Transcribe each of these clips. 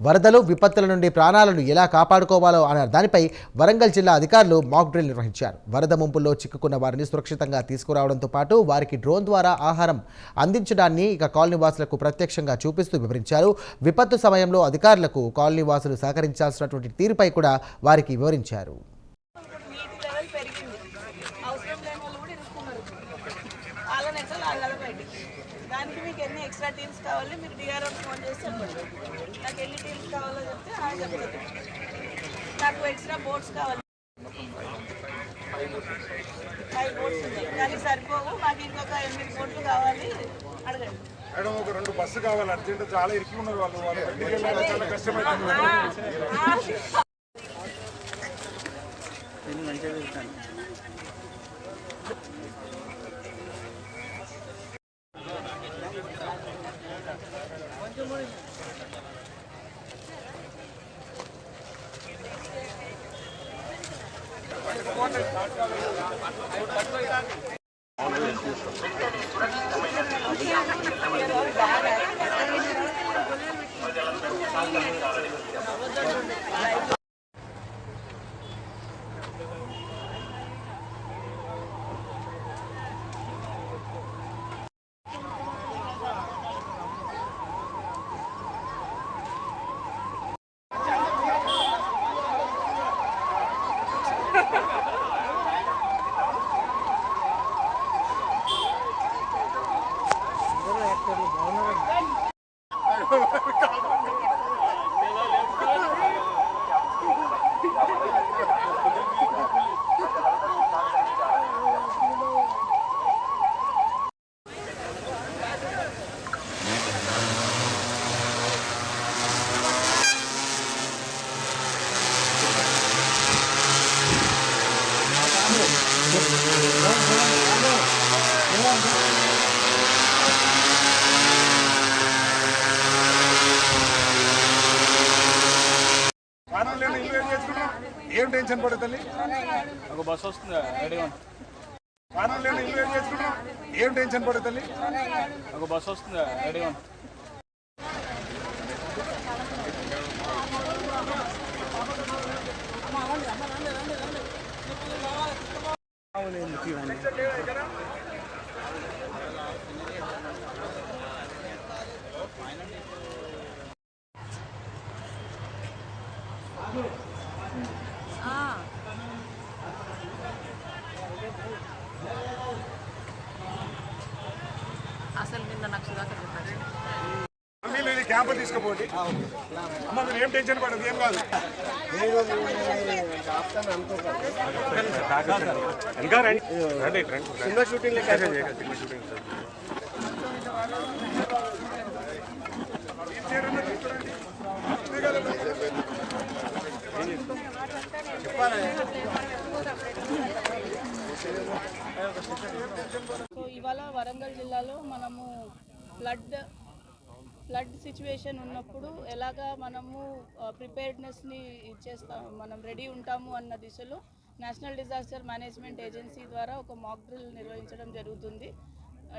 వరదలు విపత్తుల నుండి ప్రాణాలను ఎలా కాపాడుకోవాలో అనే దానిపై వరంగల్ జిల్లా అధికారులు మాక్ డ్రిల్ నిర్వహించారు. వరద ముంపుల్లో చిక్కుకున్న వారిని సురక్షితంగా తీసుకురావడంతో పాటు వారికి డ్రోన్ ద్వారా ఆహారం అందించడాన్ని ఇక కాలనీవాసులకు ప్రత్యక్షంగా చూపిస్తూ వివరించారు. విపత్తు సమయంలో అధికారులకు కాలనీవాసులు సహకరించాల్సినటువంటి తీరుపై కూడా వారికి వివరించారు నీటి లెవెల్ పెరిగింది అవసరం లేని వాళ్ళు కూడా ఇరుక్కున్నారు వాళ్ళని ఎట్లా లాగాలి బయటికి దానికి మీకు ఎన్ని ఎక్స్ట్రా టీమ్స్ కావాలి మీరు డిఆర్ఓ ఫోన్ చేసి చెప్పండి. నాకు ఎన్ని టీమ్స్ కావాలో చెప్తే ఆ చెప్తాను నాకు ఎక్స్ట్రా బోట్స్ కావాలి. ఫైవ్ బోట్స్ ఉన్నాయి. కానీ సరిపోవు మాకు ఇంకొక ఎనిమిది బోట్లు కావాలి. అడగండి. మేడం ఒక రెండు బస్సు కావాలి. అర్జెంట్ చాలా ఇరికి ఉన్నారు వాళ్ళు. వాళ్ళు బయటికి వెళ్ళాలి చాలా కష్టమైంది ప్రాణం లేని ఇల్లు ఏం చేసుకున్నాం ఏం టెన్షన్ పడే తల్లి. ఒక బస్సు వస్తుంది రెడీ ప్రాణం లేని ఇల్లు ఏం చేసుకున్నాం ఏం టెన్షన్ పడే తల్లి. ఒక బస్సు వస్తుంది రెడీ అసలు క్యాంపు తీసుకుపోండి. అమ్మ మీరు ఏం టెన్షన్ పడదు ఏం కాదు. సో ఇవాళ వరంగల్ జిల్లాలో మనము ఫ్లడ్ ఫ్లడ్ సిచ్యువేషన్ ఉన్నప్పుడు ఎలాగా మనము ప్రిపేర్డ్నెస్ని ఇచ్చేస్తాం మనం రెడీ ఉంటాము అన్న దిశలో నేషనల్ డిజాస్టర్ మేనేజ్మెంట్ ఏజెన్సీ ద్వారా ఒక మాక్ డ్రిల్ నిర్వహించడం జరుగుతుంది.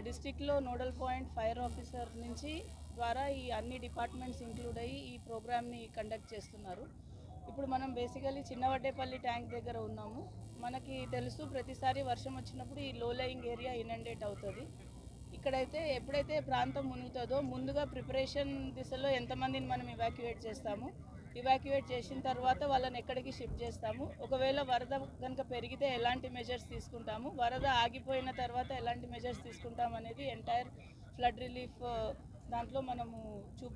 డిస్టిక్లో నోడల్ పాయింట్ ఫైర్ ఆఫీసర్ నుంచి ద్వారా ఈ అన్ని డిపార్ట్మెంట్స్ ఇంక్లూడ్ అయ్యి ఈ ప్రోగ్రామ్ని కండక్ట్ చేస్తున్నారు. ఇప్పుడు మనం బేసికలీ చిన్నవడ్డేపల్లి ట్యాంక్ దగ్గర ఉన్నాము. మనకి తెలుసు ప్రతిసారి వర్షం వచ్చినప్పుడు ఈ లో లయింగ్ ఏరియా ఇనండేట్ అవుతుంది. ఇక్కడైతే ఎప్పుడైతే ప్రాంతం మునుగుతుందో ముందుగా ప్రిపరేషన్ దిశలో ఎంతమందిని మనం ఇవాక్యువేట్ చేస్తాము. ఇవాక్యువేట్ చేసిన తర్వాత వాళ్ళని ఎక్కడికి షిఫ్ట్ చేస్తాము. ఒకవేళ వరద కనుక పెరిగితే ఎలాంటి మెజర్స్ తీసుకుంటాము? వరద ఆగిపోయిన తర్వాత ఎలాంటి మెజర్స్ తీసుకుంటాం అనేది ఎంటైర్ ఫ్లడ్ రిలీఫ్ దాంట్లో మనము చూ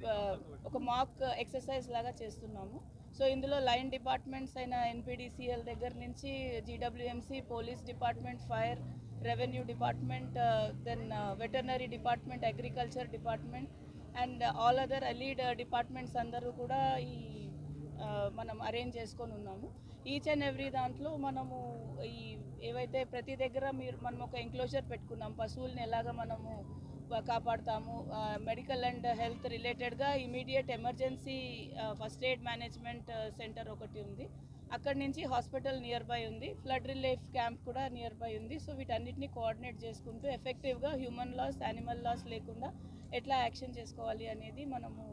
ఒక మాక్ ఎక్సర్సైజ్ లాగా చేస్తున్నాము. సో ఇందులో లైన్ డిపార్ట్మెంట్స్ అయిన ఎన్పిడిసిఎల్ దగ్గర నుంచి GWMC police department fire revenue department uh, then uh, veterinary department agriculture department and all other allied departments అందరూ కూడా ఈ uh, మనం అరేంజ్ చేసుకొని ఉన్నాము. ఈచ్ అండ్ ఎవ్రీ దాంట్లో మనము ఈ ఏవైతే ప్రతి దగ్గర మీరు మనం ఒక ఎంక్లోజర్ పెట్టుకున్నాం పశువుల్ని ఎలాగ మనము కాపాడతాము కాపాడుతాము మెడికల్ అండ్ హెల్త్ రిలేటెడ్గా immediate emergency first aid management centre ఒకటి ఉంది. అక్కడి నుంచి హాస్పిటల్ నియర్ బై ఉంది. ఫ్లడ్ రిలీఫ్ క్యాంప్ కూడా నియర్ బై ఉంది. సో వీటన్నిటిని కోఆర్డినేట్ చేసుకుంటూ ఎఫెక్టివ్గా హ్యూమన్ లాస్ యానిమల్ లాస్ లేకుండా ఎట్లా యాక్షన్ చేసుకోవాలి అనేది మనము